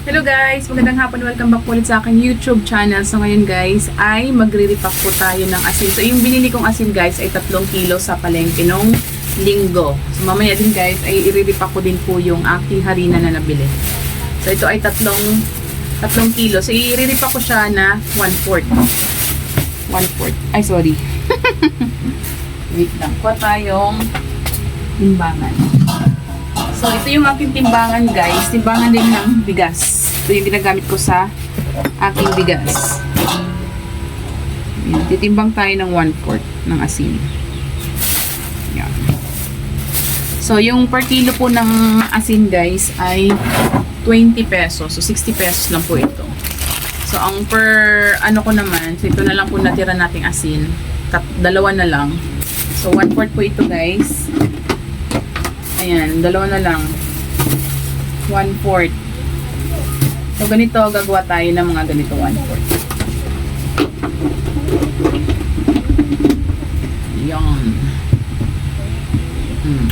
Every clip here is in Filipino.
Hello guys! Magandang hapon. Welcome back po ulit sa aking YouTube channel. So ngayon guys ay magre-repack po tayo ng asin. So yung binili kong asin guys ay 3 kilo sa palengke nung linggo. So mamaya din guys ay i-repack ko din po yung aking harina na nabili. So ito ay tatlong tatlong kilo. So i-repack ko siya na 1/4. 1/4. Ay sorry. Wait lang. Kuha tayong timbangan. So, ito yung aking timbangan, guys. Timbangan din ng bigas. Ito yung ginagamit ko sa aking bigas. Ayan, titimbang tayo ng 1-4 ng asin. Ayan. So, yung per kilo po ng asin, guys, ay 20 pesos. So, 60 pesos lang po ito. So, ang per, ano ko naman, so ito na lang po natira nating asin. Dalawa na lang. So, 1-4 po ito, guys. Ayan, dalawa na lang. One fourth. So, ganito, gagawa tayo ng mga ganito, one fourth. Yan. Hmm.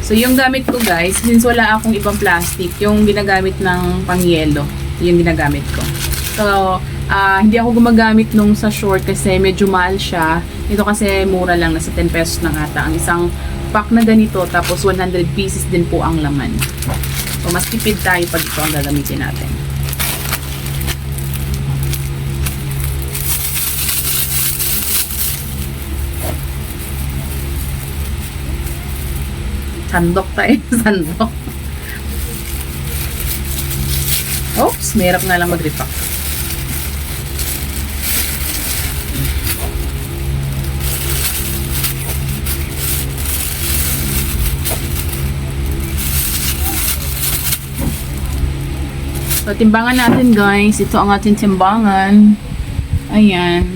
So, yung gamit ko, guys, since wala akong ibang plastic, yung ginagamit ng pangyelo, yung ginagamit ko. So, ah, hindi ako gumagamit nung sa short kasi medyo mahal siya. Ito kasi mura lang, nasa 10 pesos na ata. Ang isang pack na ganito, tapos 100 pieces din po ang laman. So, mas tipid tayo pag ito ang gagamitin natin. Sandok tayo, sandok. Oops, mahirap nga lang mag-repack. So, timbangan natin guys. Ito ang ating timbangan. Ayan.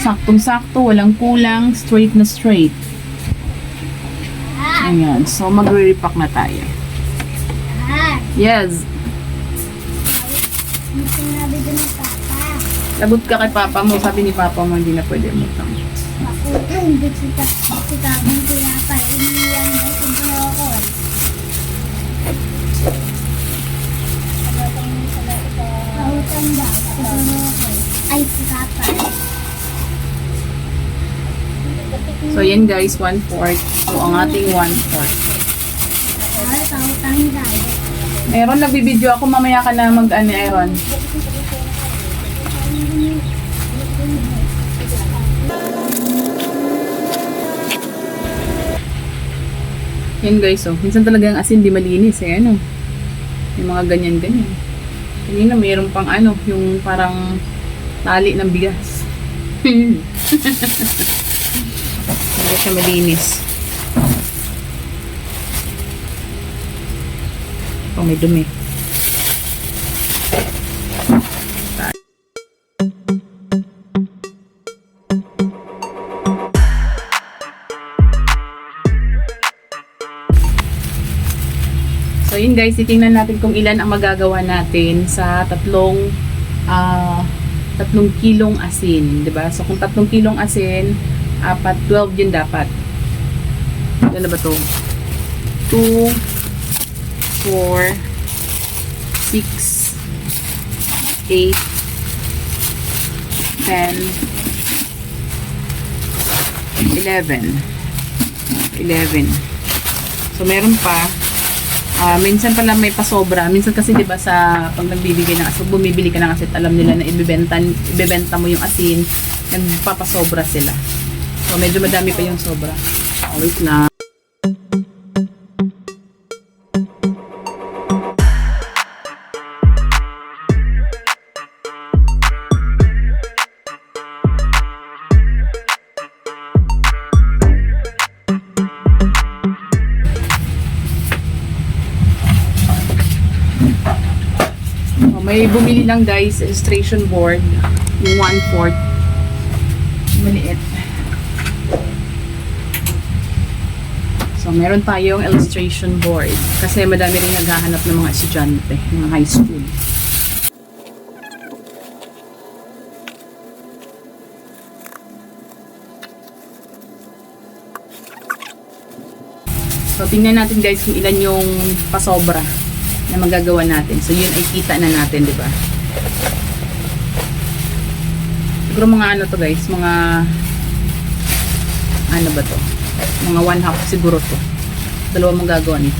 Saktong-sakto, walang kulang, straight na straight. Ayan. So, magre-repack na tayo. Yes. Lagot ka kay papa mo. Sabi ni papa mo, hindi na pwede umutang. Ako, hindi kita, kita kong pinapa. Iniyan na si Brokol. Daw, si Brokol. Ay, si papa. So, yan guys, 1/4. So, ang ating 1/4. Ay, pautan daw. Aaron, nagbibideo ako. Mamaya ka na mag-ano, Aaron. Yan guys, oh. Minsan talaga ang asin di malinis, eh. Ano? Yung mga ganyan-ganyan. Kanina mayroon pang ano, yung parang tali ng bigas. Hindi siya malinis. Oh, may dumi. Guys, titingnan natin kung ilan ang magagawa natin sa tatlong ah tatlong kilong asin, 'di ba? So kung tatlong kilong asin, apat 12 yun dapat. Ano ba 'to? 2 4 6 8 10 11 11 So meron pa Ah, minsan pala may pasobra. Minsan kasi 'di ba sa pag nagbibigay ng asin, bumibili ka ng asin, alam nila na ibebenta ibebenta mo yung asin, nagpapasobra sila. So medyo madami pa yung sobra. Oh, wait na. May bumili lang guys, illustration board. Yung 1/4. Maliit. So, meron tayong illustration board. Kasi madami rin naghahanap ng mga estudyante, mga high school. So, tingnan natin guys kung ilan yung pasobra. Na magagawa natin. So, yun ay kita na natin, di ba? Siguro mga ano to guys, mga ano ba to? Mga one half siguro to. Dalawa magagawa nito.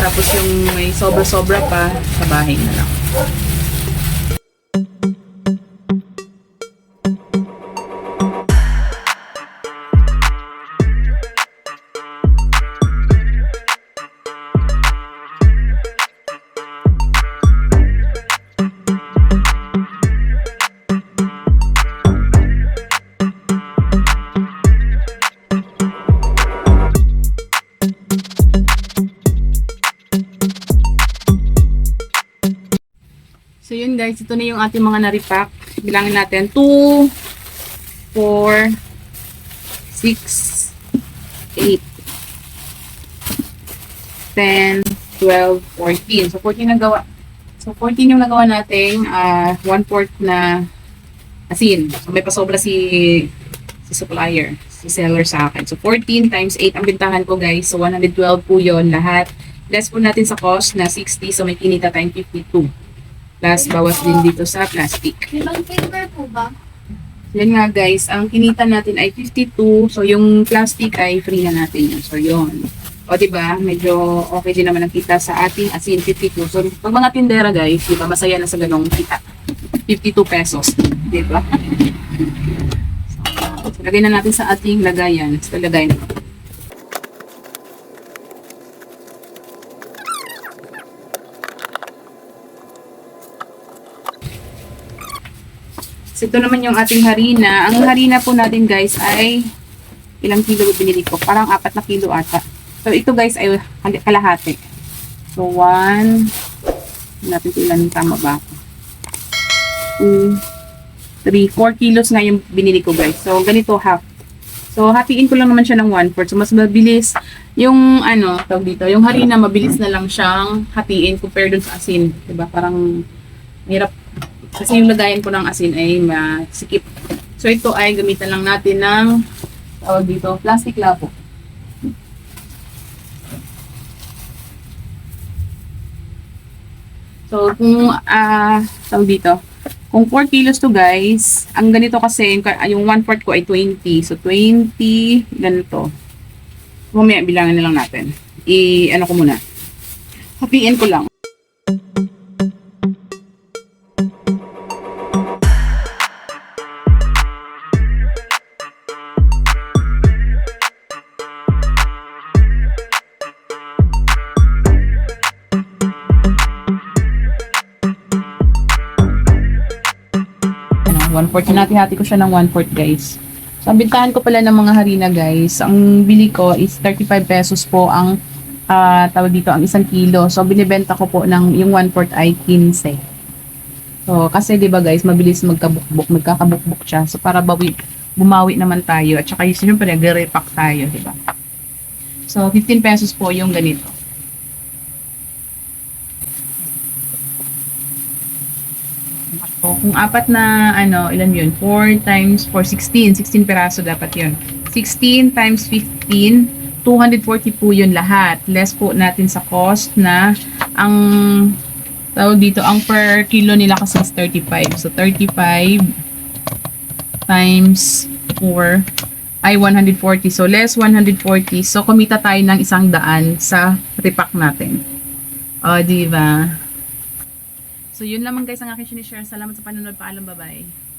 Tapos yung may sobra-sobra pa, sa bahay na lang. So yun guys, ito na yung ating mga naripack. Bilangin natin 2, 4, 6, 8, 10, 12, 14. So 14 ang gawa. So 14 yung nagawa nating ah 1 fourth na asin. So may pasobra si si supplier, si seller sa akin. So 14 times 8 ang bintahan ko guys. So 112 po yon lahat. Less po natin sa cost na 60. So may kinita tayong 52. Plus bawas din dito sa plastic. Limang finger po ba? Yan nga guys, ang kinita natin ay 52. So yung plastic ay free na natin yun. So yun. O di ba Medyo okay din naman ang kita sa ating asin 52. So pag mga tindera guys, di ba masaya na sa ganong kita. 52 pesos. Di ba? So, lagay na natin sa ating lagayan. So lagay na. Ito naman yung ating harina. Ang harina po natin guys ay ilang kilo yung binili ko? Parang apat na kilo ata. So, ito guys ay kalahati. So, one, natin kung ilan tama ba ako. Two, three, four kilos nga yung binili ko guys. So, ganito half. So, hatiin ko lang naman siya ng one fourth. So, mas mabilis yung ano, tawag dito, yung harina mabilis na lang siyang hatiin compare dun sa asin. Diba? Parang hirap kasi yung lagayan po ng asin ay masikip. So ito ay gamitan lang natin ng tawag dito, plastic lapo. So kung ah uh, tawag dito, kung 4 kilos to guys, ang ganito kasi yung 1 part ko ay 20. So 20 ganito. Mamaya bilangan na lang natin. I ano ko muna. Hatiin ko lang. Thank you. 1-4. Hinati-hati ko siya ng 1-4 guys. So, ang bintahan ko pala ng mga harina guys, ang bili ko is 35 pesos po ang uh, tawag dito, ang isang kilo. So, binibenta ko po ng yung 1-4 ay 15. So, kasi di ba guys, mabilis magkabukbuk, magkakabukbuk siya. So, para bawi, bumawi naman tayo. At saka, syempre, nag-repack tayo, di ba? So, 15 pesos po yung ganito. Kung apat na, ano, ilan yun? 4 times 4, 16. 16 peraso dapat yun. 16 times 15, 240 po yun lahat. Less po natin sa cost na ang tawag dito, ang per kilo nila kasi is 35. So, 35 times 4 ay 140. So, less 140. So, kumita tayo ng isang daan sa repack natin. O, di ba? So, yun lamang guys ang aking sinishare. Salamat sa panonood. Paalam, bye-bye.